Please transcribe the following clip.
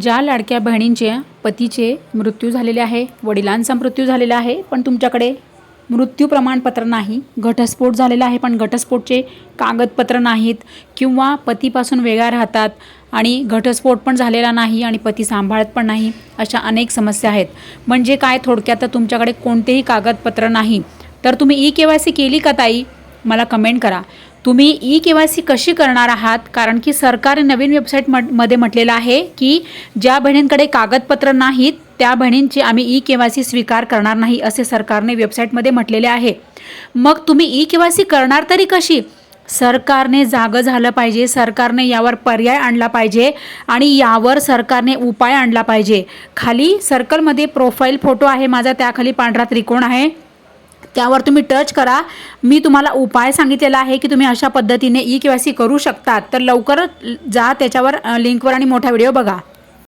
ज्या लाडक्या बहिणींचे पतीचे मृत्यू झालेले आहे वडिलांचा मृत्यू झालेला आहे पण तुमच्याकडे मृत्यू प्रमाणपत्र नाही घटस्फोट झालेला आहे पण घटस्फोटचे कागदपत्र नाहीत किंवा पतीपासून वेगळ्या राहतात आणि घटस्फोट पण झालेला नाही आणि पती सांभाळत पण नाही अशा अनेक समस्या आहेत. म्हणजे काय थोडक्यात तर तुमच्याकडे कोणतेही कागदपत्र नाही. तर तुम्ही ई के वाय सी केली का ताई? मला कमेंट करा. तुम्ही ई के वाय सी कशी करणार आहात? कारण की सरकारने नवीन वेबसाईटमध्ये म्हटलेलं आहे की ज्या बहिणींकडे कागदपत्र नाहीत त्या बहिणींची आम्ही ई के वाय सी स्वीकार करणार नाही असे सरकारने वेबसाईटमध्ये म्हटलेले आहे. मग तुम्ही ई के वाय सी करणार तरी कशी? सरकारने जागं झालं पाहिजे सरकारने यावर पर्याय आणला पाहिजे आणि यावर सरकारने उपाय आणला पाहिजे. खाली सर्कलमध्ये प्रोफाईल फोटो आहे माझा त्याखाली पांढरा त्रिकोण आहे. त्यावर तुम्ही टच करा. मी तुम्हाला उपाय सांगितलेला आहे की तुम्ही अशा पद्धतीने ई के वाय सी करू शकतात. तर लवकर जा त्याच्यावर लिंकवर आणि मोठा व्हिडिओ बघा.